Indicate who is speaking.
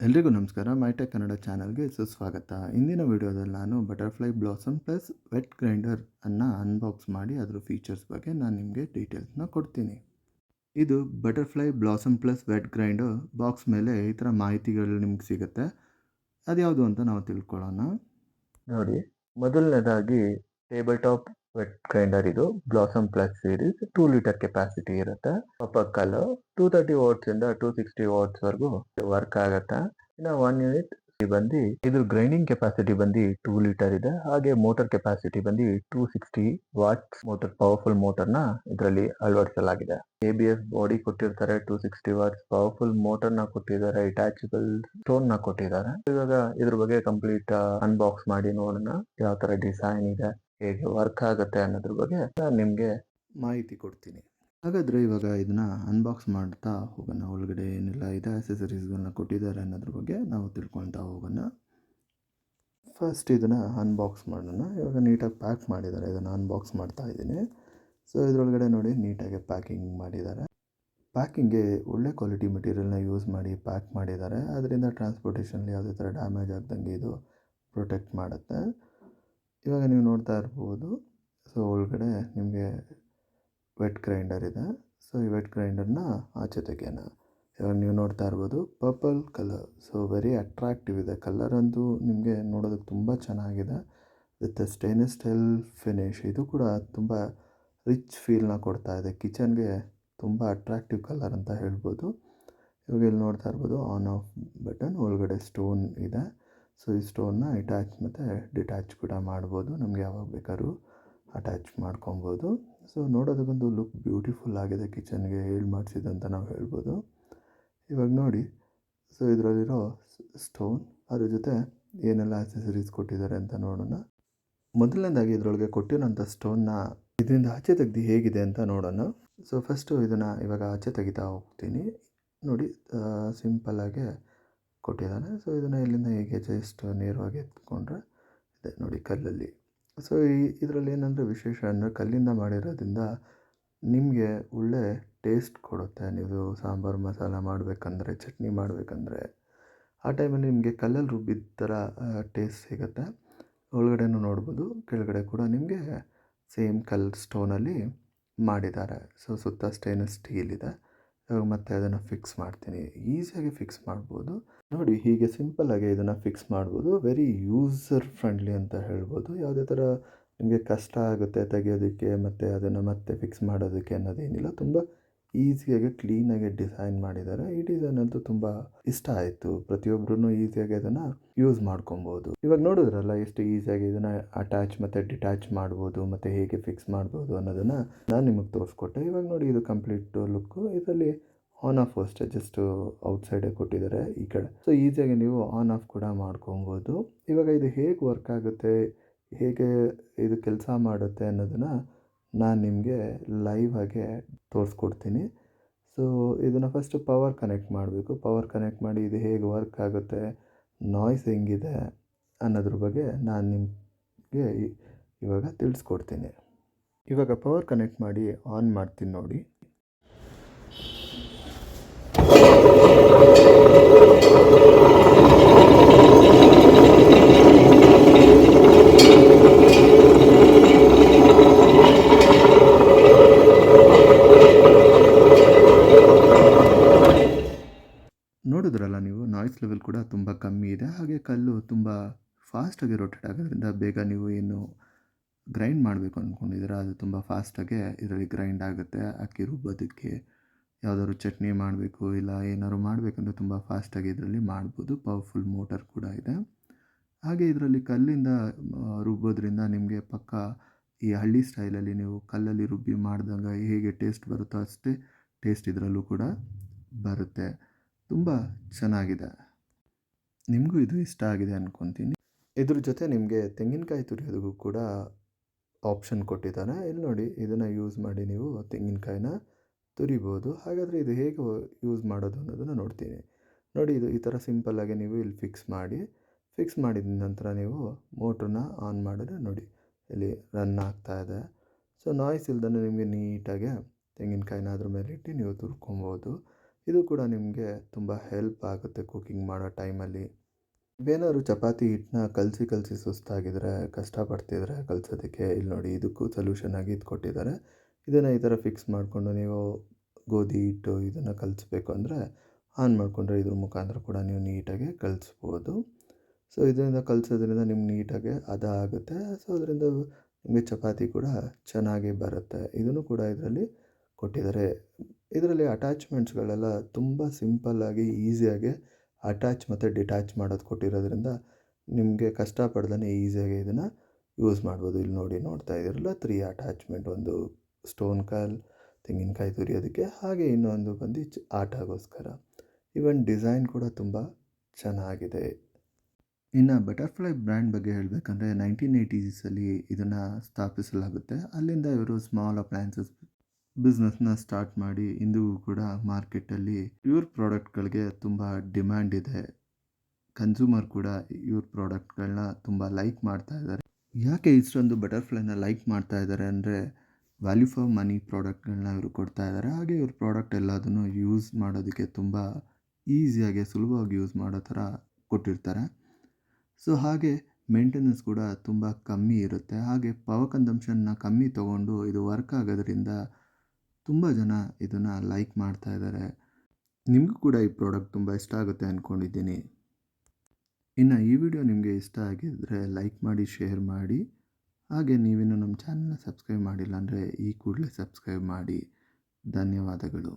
Speaker 1: ಎಲ್ರಿಗೂ ನಮಸ್ಕಾರ. ಮೈಟೆಕ್ ಕನ್ನಡ ಚಾನಲ್ಗೆ ಸುಸ್ವಾಗತ. ಇಂದಿನ ವಿಡಿಯೋದಲ್ಲಿ ನಾನು Butterfly Blossom plus wet grinder ಅನ್ನು ಅನ್ಬಾಕ್ಸ್ ಮಾಡಿ ಅದರ ಫೀಚರ್ಸ್ ಬಗ್ಗೆ ನಾನು ನಿಮಗೆ ಡೀಟೇಲ್ಸ್ನ ಕೊಡ್ತೀನಿ. ಇದು Butterfly Blossom plus wet grinder box ಮೇಲೆ ಈ ಥರ ಮಾಹಿತಿಗಳು ನಿಮ್ಗೆ ಸಿಗುತ್ತೆ. ಅದ್ಯಾವುದು ಅಂತ ನಾವು ತಿಳ್ಕೊಳ್ಳೋಣ. ನೋಡಿ, ಮೊದಲನೇದಾಗಿ ಟೇಬಲ್ ಟಾಪ್ ವೆಟ್ ಗ್ರೈಂಡರ್ ಇದು. Blossom plus series two litre capacity ಇರುತ್ತೆ. ಪಕ್ಕಲ್ಲು ಟೂ ತರ್ಟಿ ವಾಟ್ಸ್ ಇಂದ ಟೂ ಸಿಕ್ಸ್ಟಿ ವಾಟ್ಸ್ ವರೆಗೂ ವರ್ಕ್ ಆಗುತ್ತಾ. ಇನ್ನು ಒನ್ ಯೂನಿಟ್ ಬಂದು ಇದು ಗ್ರೈಂಡಿಂಗ್ ಕೆಪಾಸಿಟಿ ಬಂದು ಟೂ ಲೀಟರ್ ಇದೆ. ಹಾಗೆ ಮೋಟರ್ ಕೆಪಾಸಿಟಿ ಬಂದು two sixty watts motor powerful ಮೋಟರ್ನ ಇದರಲ್ಲಿ ಅಳವಡಿಸಲಾಗಿದೆ. ಎ ಬಿ ಎಸ್ ಬಾಡಿ ಕೊಟ್ಟಿರ್ತಾರೆ ಟೂ ಸಿಕ್ಸ್ಟಿ ವಾಟ್ಸ್ ಪವರ್ಫುಲ್ ಮೋಟರ್ನ ಕೊಟ್ಟಿದ್ದಾರೆ ಅಟ್ಯಾಚಬಲ್ ಸ್ಟೋನ್ನ ಕೊಟ್ಟಿದ್ದಾರೆ. ಇವಾಗ ಇದ್ರ ಬಗ್ಗೆ ಕಂಪ್ಲೀಟ್ ಅನ್ಬಾಕ್ಸ್ ಮಾಡಿ ನೋಡೋಣ. ಯಾವ ತರ ಡಿಸೈನ್ ಇದೆ. ಹೇಗೆ ವರ್ಕ್ ಆಗುತ್ತೆ ಅನ್ನೋದ್ರ ಬಗ್ಗೆ ನಿಮಗೆ ಮಾಹಿತಿ ಕೊಡ್ತೀನಿ. ಹಾಗಾದರೆ ಇವಾಗ ಇದನ್ನ ಅನ್ಬಾಕ್ಸ್ ಮಾಡ್ತಾ ಹೋಗೋಣ. ಒಳಗಡೆ ಏನೆಲ್ಲ ಇದೆ ಅಸೆಸರೀಸ್ಗಳನ್ನ ಕೊಟ್ಟಿದ್ದಾರೆ ಅನ್ನೋದ್ರ ಬಗ್ಗೆ ನಾವು ತಿಳ್ಕೊಳ್ತಾ ಹೋಗೋಣ. ಫಸ್ಟ್ ಇದನ್ನು ಅನ್ಬಾಕ್ಸ್ ಮಾಡೋಣ. ಇವಾಗ ನೀಟಾಗಿ ಪ್ಯಾಕ್ ಮಾಡಿದ್ದಾರೆ. ಇದನ್ನು ಅನ್ಬಾಕ್ಸ್ ಮಾಡ್ತಾ ಇದ್ದೀನಿ. ಸೊ ಇದರೊಳಗಡೆ ನೋಡಿ ನೀಟಾಗಿ ಪ್ಯಾಕಿಂಗ್ ಮಾಡಿದ್ದಾರೆ. ಪ್ಯಾಕಿಂಗ್ಗೆ ಒಳ್ಳೆ ಕ್ವಾಲಿಟಿ ಮೆಟೀರಿಯಲ್ನ ಯೂಸ್ ಮಾಡಿ ಪ್ಯಾಕ್ ಮಾಡಿದ್ದಾರೆ. ಅದರಿಂದ ಟ್ರಾನ್ಸ್ಪೋರ್ಟೇಷನಲ್ಲಿ ಯಾವುದೇ ಥರ ಡ್ಯಾಮೇಜ್ ಆಗ್ದಂಗೆ ಇದು ಪ್ರೊಟೆಕ್ಟ್ ಮಾಡುತ್ತೆ. ಇವಾಗ ನೀವು ನೋಡ್ತಾ ಇರ್ಬೋದು, ಸೊ ಒಳಗಡೆ ನಿಮಗೆ ವೆಟ್ ಗ್ರೈಂಡರ್ ಇದೆ. ಸೊ ಈ ವೆಟ್ ಗ್ರೈಂಡರ್ನ ಆಚೆ ತೆಗೆಯೋಣ. ಇವಾಗ ನೀವು ನೋಡ್ತಾ ಇರ್ಬೋದು purple colour so very attractive ಇದೆ. ಕಲರ್ ಅಂತೂ ನಿಮಗೆ ನೋಡೋದಕ್ಕೆ ತುಂಬ ಚೆನ್ನಾಗಿದೆ. ವಿತ್ ಸ್ಟೈನ್ಲೆಸ್ ಸ್ಟೈಲ್ ಫಿನಿಶ್ ಇದು ಕೂಡ ತುಂಬ ರಿಚ್ ಫೀಲ್ನ ಕೊಡ್ತಾ ಇದೆ. ಕಿಚನ್ಗೆ ತುಂಬ ಅಟ್ರಾಕ್ಟಿವ್ ಕಲರ್ ಅಂತ ಹೇಳ್ಬೋದು. ಇವಾಗ ಇಲ್ಲಿ ನೋಡ್ತಾ ಇರ್ಬೋದು ಆನ್ ಆಫ್ ಬಟನ್ ಒಳಗಡೆ ಸ್ಟೋನ್ ಇದೆ. ಸೊ, ಈ ಸ್ಟೋನ್ನ ಅಟ್ಯಾಚ್ ಮತ್ತು ಡಿಟ್ಯಾಚ್ ಕೂಡ ಮಾಡ್ಬೋದು. ನಮಗೆ ಯಾವಾಗ ಬೇಕಾದ್ರೂ ಅಟ್ಯಾಚ್ ಮಾಡ್ಕೊಬೋದು. ಸೊ, ನೋಡೋದಕ್ಕೊಂದು ಲುಕ್ ಬ್ಯೂಟಿಫುಲ್ ಆಗಿದೆ ಕಿಚನ್ಗೆ ಹೇಳಿ ಅಂತ ನಾವು ಹೇಳ್ಬೋದು. ಇವಾಗ ನೋಡಿ, ಸೊ, ಇದರಲ್ಲಿರೋ ಸ್ಟೋನ್ ಅದ್ರ ಜೊತೆ ಏನೆಲ್ಲ ಆಕ್ಸೆಸರೀಸ್ ಕೊಟ್ಟಿದ್ದಾರೆ ಅಂತ ನೋಡೋಣ. ಮೊದಲನೇದಾಗಿ ಇದರೊಳಗೆ ಕೊಟ್ಟಿರೋಂಥ ಸ್ಟೋನ್ನ ಇದರಿಂದ ಆಚೆ ತೆಗ್ದು ಹೇಗಿದೆ ಅಂತ ನೋಡೋಣ. ಸೊ ಫಸ್ಟು ಇದನ್ನು ಇವಾಗ ಆಚೆ ತೆಗಿತಾ ಹೋಗ್ತೀನಿ. ನೋಡಿ ಸಿಂಪಲ್ಲಾಗೆ ಕೊಟ್ಟಿದ್ದಾನೆ. ಸೊ ಇದನ್ನು ಇಲ್ಲಿಂದ ಹೇಗೆ ಜಸ್ಟ್ ನೇರವಾಗಿ ಎತ್ಕೊಂಡ್ರೆ ಇದೆ ನೋಡಿ ಕಲ್ಲಲ್ಲಿ. ಸೊ ಈ ಇದರಲ್ಲಿ ಏನಂದರೆ ವಿಶೇಷ ಅಂದರೆ ಕಲ್ಲಿಂದ ಮಾಡಿರೋದ್ರಿಂದ ನಿಮಗೆ ಒಳ್ಳೆ ಟೇಸ್ಟ್ ಕೊಡುತ್ತೆ. ನೀವು ಸಾಂಬಾರು ಮಸಾಲ ಮಾಡಬೇಕಂದ್ರೆ, ಚಟ್ನಿ ಮಾಡಬೇಕಂದ್ರೆ ಆ ಟೈಮಲ್ಲಿ ನಿಮಗೆ ಕಲ್ಲಲ್ಲಿ ರುಬ್ಬಿದ ಥರ ಟೇಸ್ಟ್ ಸಿಗುತ್ತೆ. ಒಳಗಡೆನೂ ನೋಡ್ಬೋದು, ಕೆಳಗಡೆ ಕೂಡ ನಿಮಗೆ ಸೇಮ್ ಕಲ್ ಸ್ಟೋನಲ್ಲಿ ಮಾಡಿದ್ದಾರೆ. ಸೊ ಸುತ್ತ ಸ್ಟೇನ್ಲೆಸ್ ಸ್ಟೀಲ್ ಇದೆ. ಇವಾಗ ಮತ್ತೆ ಅದನ್ನು ಫಿಕ್ಸ್ ಮಾಡ್ತೀನಿ. ಈಸಿಯಾಗಿ ಫಿಕ್ಸ್ ಮಾಡ್ಬೋದು. ನೋಡಿ, ಹೀಗೆ ಸಿಂಪಲ್ಲಾಗಿ ಇದನ್ನು ಫಿಕ್ಸ್ ಮಾಡ್ಬೋದು. ವೆರಿ ಯೂಸರ್ ಫ್ರೆಂಡ್ಲಿ ಅಂತ ಹೇಳ್ಬೋದು. ಯಾವುದೇ ಥರ ನಿಮಗೆ ಕಷ್ಟ ಆಗುತ್ತೆ ತೆಗೆಯೋದಕ್ಕೆ ಮತ್ತು ಅದನ್ನು ಮತ್ತೆ ಫಿಕ್ಸ್ ಮಾಡೋದಕ್ಕೆ ಅನ್ನೋದೇನಿಲ್ಲ. ತುಂಬ ಈಸಿಯಾಗಿ ಕ್ಲೀನಾಗಿ ಡಿಸೈನ್ ಮಾಡಿದ್ದಾರೆ. ಈ ಡಿಸೈನ್ ಅಂತೂ ತುಂಬ ಇಷ್ಟ ಆಯಿತು. ಪ್ರತಿಯೊಬ್ಬರೂ ಈಸಿಯಾಗಿ ಅದನ್ನು ಯೂಸ್ ಮಾಡ್ಕೊಬೋದು. ಇವಾಗ ನೋಡಿದ್ರಲ್ಲ ಎಷ್ಟು ಈಸಿಯಾಗಿ ಇದನ್ನು ಅಟ್ಯಾಚ್ ಮತ್ತು ಡಿಟ್ಯಾಚ್ ಮಾಡ್ಬೋದು, ಮತ್ತು ಹೇಗೆ ಫಿಕ್ಸ್ ಮಾಡ್ಬೋದು ಅನ್ನೋದನ್ನು ನಾನು ನಿಮಗೆ ತೋರಿಸ್ಕೊಟ್ಟೆ. ಇವಾಗ ನೋಡಿ ಇದು ಕಂಪ್ಲೀಟ್ ಲುಕ್ಕು ಇದರಲ್ಲಿ ಆನ್ ಆಫ್ ಅಷ್ಟೇ ಜಸ್ಟ್ ಔಟ್ಸೈಡೇ ಕೊಟ್ಟಿದ್ದಾರೆ ಈ ಕಡೆ. ಸೊ ಈಸಿಯಾಗಿ ನೀವು ಆನ್ ಆಫ್ ಕೂಡ ಮಾಡ್ಕೊಬೋದು. ಇವಾಗ ಇದು ಹೇಗೆ ವರ್ಕ್ ಆಗುತ್ತೆ, ಹೇಗೆ ಇದು ಕೆಲಸ ಮಾಡುತ್ತೆ ಅನ್ನೋದನ್ನು ನಾನು ನಿಮಗೆ ಲೈವ್ ಆಗಿ ತೋರಿಸ್ಕೊಡ್ತೀನಿ. ಸೊ ಇದನ್ನು ಫಸ್ಟು ಪವರ್ ಕನೆಕ್ಟ್ ಮಾಡಬೇಕು. ಪವರ್ ಕನೆಕ್ಟ್ ಮಾಡಿ ಇದು ಹೇಗೆ ವರ್ಕ್ ಆಗುತ್ತೆ ನಾಯ್ಸ್ ಹೆಂಗಿದೆ ಅನ್ನೋದ್ರ ಬಗ್ಗೆ ನಾನು ನಿಮಗೆ ಇವಾಗ ತಿಳಿಸ್ಕೊಡ್ತೀನಿ. ಇವಾಗ ಪವರ್ ಕನೆಕ್ಟ್ ಮಾಡಿ ಆನ್ ಮಾಡ್ತೀನಿ ನೋಡಿ. ನೋಡಿದ್ರಲ್ಲ ನೀವು? ನಾಯ್ಸ್ ಲೆವೆಲ್ ಕೂಡ ತುಂಬ ಕಮ್ಮಿ ಇದೆ. ಹಾಗೆ ಕಲ್ಲು ತುಂಬ ಫಾಸ್ಟಾಗಿ ರೊಟೇಟ್ ಆಗೋದ್ರಿಂದ ಬೇಗ ನೀವು ಏನು ಗ್ರೈಂಡ್ ಮಾಡಬೇಕು ಅಂದ್ಕೊಂಡಿದ್ದೀರ ಅದು ತುಂಬ ಫಾಸ್ಟಾಗೆ ಇದರಲ್ಲಿ ಗ್ರೈಂಡ್ ಆಗುತ್ತೆ. ಅಕ್ಕಿ ರುಬ್ಬೋದಕ್ಕೆ ಯಾವುದಾದ್ರು ಚಟ್ನಿ ಮಾಡಬೇಕು ಇಲ್ಲ ಏನಾದ್ರು ಮಾಡಬೇಕಂದ್ರೆ ತುಂಬ ಫಾಸ್ಟಾಗಿ ಇದರಲ್ಲಿ ಮಾಡ್ಬೋದು. ಪವರ್ಫುಲ್ ಮೋಟರ್ ಕೂಡ ಇದೆ. ಹಾಗೆ ಇದರಲ್ಲಿ ಕಲ್ಲಿಂದ ರುಬ್ಬೋದ್ರಿಂದ ನಿಮಗೆ ಪಕ್ಕ ಈ ಹಳ್ಳಿ ಸ್ಟೈಲಲ್ಲಿ ನೀವು ಕಲ್ಲಲ್ಲಿ ರುಬ್ಬಿ ಮಾಡಿದಾಗ ಹೇಗೆ ಟೇಸ್ಟ್ ಬರುತ್ತೋ ಅಷ್ಟೇ ಟೇಸ್ಟ್ ಇದರಲ್ಲೂ ಕೂಡ ಬರುತ್ತೆ. ತುಂಬ ಚೆನ್ನಾಗಿದೆ. ನಿಮಗೂ ಇದು ಇಷ್ಟ ಆಗಿದೆ ಅಂದ್ಕೊತೀನಿ ಇದ್ರ ಜೊತೆ ನಿಮಗೆ ತೆಂಗಿನಕಾಯಿ ತುರಿಯೋದಕ್ಕೂ ಕೂಡ ಆಪ್ಷನ್ ಕೊಟ್ಟಿದ್ದಾರೆ ಇಲ್ಲಿ ನೋಡಿ, ಇದನ್ನು ಯೂಸ್ ಮಾಡಿ ನೀವು ತೆಂಗಿನಕಾಯಿನ ತುರಿಬೋದು. ಹಾಗಾದರೆ ಇದು ಹೇಗೆ ಯೂಸ್ ಮಾಡೋದು ಅನ್ನೋದನ್ನು ನೋಡ್ತೀನಿ. ನೋಡಿ, ಇದು ಈ ಥರ ಸಿಂಪಲ್ಲಾಗಿ ನೀವು ಇಲ್ಲಿ ಫಿಕ್ಸ್ ಮಾಡಿ ಫಿಕ್ಸ್ ಮಾಡಿದ ನಂತರ ನೀವು ಮೋಟ್ರನ್ನ ಆನ್ ಮಾಡಿದ್ರೆ ನೋಡಿ, ಇಲ್ಲಿ ರನ್ ಆಗ್ತಾ ಇದೆ. ಸೊ ನಾಯ್ಸ್ ಇಲ್ದೇ ನಿಮಗೆ ನೀಟಾಗಿ ತೆಂಗಿನಕಾಯಿನ ಅದ್ರ ಮೇಲೆ ಇಟ್ಟು ನೀವು ತುರ್ಕೊಬೋದು. ಇದು ಕೂಡ ನಿಮಗೆ ತುಂಬ ಹೆಲ್ಪ್ ಆಗುತ್ತೆ ಕುಕ್ಕಿಂಗ್ ಮಾಡೋ ಟೈಮಲ್ಲಿ ನೀವೇನಾದ್ರು ಚಪಾತಿ ಹಿಟ್ಟನ್ನ ಕಲಸಿ ಕಲಸಿ ಸುಸ್ತಾಗಿದ್ರೆ, ಕಷ್ಟಪಡ್ತಿದ್ರೆ ಕಲಸೋದಕ್ಕೆ ಇಲ್ಲಿ ನೋಡಿ ಇದಕ್ಕೂ ಸೊಲ್ಯೂಷನ್ ಆಗಿ ಇದು ಕೊಟ್ಟಿದ್ದಾರೆ. ಇದನ್ನು ಈ ಥರ ಫಿಕ್ಸ್ ಮಾಡಿಕೊಂಡು ನೀವು ಗೋಧಿ ಹಿಟ್ಟು ಇದನ್ನು ಕಲಿಸ್ಬೇಕು ಅಂದರೆ ಆನ್ ಮಾಡಿಕೊಂಡ್ರೆ ಇದ್ರ ಮುಖಾಂತರ ಕೂಡ ನೀವು ನೀಟಾಗಿ ಕಲಿಸ್ಬೋದು. ಸೊ ಇದರಿಂದ ಕಲಿಸೋದ್ರಿಂದ ನಿಮ್ಗೆ ನೀಟಾಗಿ ಅದ ಆಗುತ್ತೆ ಸೊ ಅದರಿಂದ ನಿಮಗೆ ಚಪಾತಿ ಕೂಡ ಚೆನ್ನಾಗಿ ಬರುತ್ತೆ. ಇದನ್ನು ಕೂಡ ಇದರಲ್ಲಿ ಕೊಟ್ಟಿದ್ದಾರೆ. ಇದರಲ್ಲಿ ಅಟ್ಯಾಚ್ಮೆಂಟ್ಸ್ಗಳೆಲ್ಲ ತುಂಬ ಸಿಂಪಲ್ಲಾಗಿ ಈಸಿಯಾಗಿ ಅಟ್ಯಾಚ್ ಮತ್ತು ಡಿಟ್ಯಾಚ್ ಮಾಡೋದು ಕೊಟ್ಟಿರೋದ್ರಿಂದ ನಿಮಗೆ ಕಷ್ಟಪಡ್ದೇ ಈಸಿಯಾಗಿ ಇದನ್ನು ಯೂಸ್ ಮಾಡ್ಬೋದು. ಇಲ್ಲಿ ನೋಡಿ ನೋಡ್ತಾ ಇದ್ದೀರಲ್ಲ ತ್ರೀ ಅಟ್ಯಾಚ್ಮೆಂಟ್ ಒಂದು ಸ್ಟೋನ್ ಕಾಲ್ ತೆಂಗಿನಕಾಯಿ ತುರಿಯೋದಕ್ಕೆ ಹಾಗೆ ಇನ್ನೊಂದು ಬಂದು ಆಟಗೋಸ್ಕರ. ಈವನ್ ಡಿಸೈನ್ ಕೂಡ ತುಂಬ ಚೆನ್ನಾಗಿದೆ. ಇನ್ನು ಬಟರ್ಫ್ಲೈ ಬ್ರ್ಯಾಂಡ್ ಬಗ್ಗೆ ಹೇಳಬೇಕಂದ್ರೆ ನೈನ್ಟೀನ್ ಏಯ್ಟೀಸಲ್ಲಿ ಇದನ್ನು ಸ್ಥಾಪಿಸಲಾಗುತ್ತೆ. ಅಲ್ಲಿಂದ ಇವರು ಸ್ಮಾಲ್ ಅಪ್ಲಯನ್ಸಸ್ ಬಿಸ್ನೆಸ್ನ ಸ್ಟಾರ್ಟ್ ಮಾಡಿ ಇಂದಿಗೂ ಕೂಡ ಮಾರ್ಕೆಟಲ್ಲಿ ಇವ್ರ ಪ್ರಾಡಕ್ಟ್ಗಳಿಗೆ ತುಂಬ ಡಿಮ್ಯಾಂಡ್ ಇದೆ. ಕನ್ಸ್ಯೂಮರ್ ಕೂಡ ಇವ್ರ ಪ್ರಾಡಕ್ಟ್ಗಳನ್ನ ತುಂಬ ಲೈಕ್ ಮಾಡ್ತಾ ಇದ್ದಾರೆ. ಯಾಕೆ ಇಷ್ಟೊಂದು ಬಟರ್ಫ್ಲೈನ ಲೈಕ್ ಮಾಡ್ತಾ ಇದ್ದಾರೆ ಅಂದರೆ ವ್ಯಾಲ್ಯೂ ಫಾರ್ ಮನಿ ಪ್ರಾಡಕ್ಟ್ಗಳನ್ನ ಇವರು ಕೊಡ್ತಾ ಇದ್ದಾರೆ. ಹಾಗೆ ಇವ್ರ ಪ್ರಾಡಕ್ಟ್ ಎಲ್ಲದನ್ನು ಯೂಸ್ ಮಾಡೋದಕ್ಕೆ ತುಂಬ ಈಸಿಯಾಗಿ, ಸುಲಭವಾಗಿ ಯೂಸ್ ಮಾಡೋ ಥರ ಕೊಟ್ಟಿರ್ತಾರೆ. ಸೊ ಹಾಗೆ ಮೇಂಟೆನೆನ್ಸ್ ಕೂಡ ತುಂಬ ಕಮ್ಮಿ ಇರುತ್ತೆ. ಹಾಗೆ ಪವರ್ ಕನ್ಸಂಪ್ಷನ್ನ ಕಮ್ಮಿ ತೊಗೊಂಡು ಇದು ವರ್ಕ್ ಆಗೋದ್ರಿಂದ ತುಂಬ ಜನ ಇದನ್ನು ಲೈಕ್ ಮಾಡ್ತಾ ಇದ್ದಾರೆ ನಿಮಗೂ ಕೂಡ ಈ ಪ್ರಾಡಕ್ಟ್ ತುಂಬ ಇಷ್ಟ ಆಗುತ್ತೆ ಅಂದ್ಕೊಂಡಿದ್ದೀನಿ ಇನ್ನು ಈ ವಿಡಿಯೋ ನಿಮಗೆ ಇಷ್ಟ ಆಗಿದ್ದರೆ ಲೈಕ್ ಮಾಡಿ ಶೇರ್ ಮಾಡಿ. ಹಾಗೆ ನೀವಿನ್ನೂ ನಮ್ಮ ಚಾನಲ್ನ ಸಬ್ಸ್ಕ್ರೈಬ್ ಮಾಡಿಲ್ಲ ಅಂದರೆ ಈ ಕೂಡಲೇ ಸಬ್ಸ್ಕ್ರೈಬ್ ಮಾಡಿ. ಧನ್ಯವಾದಗಳು.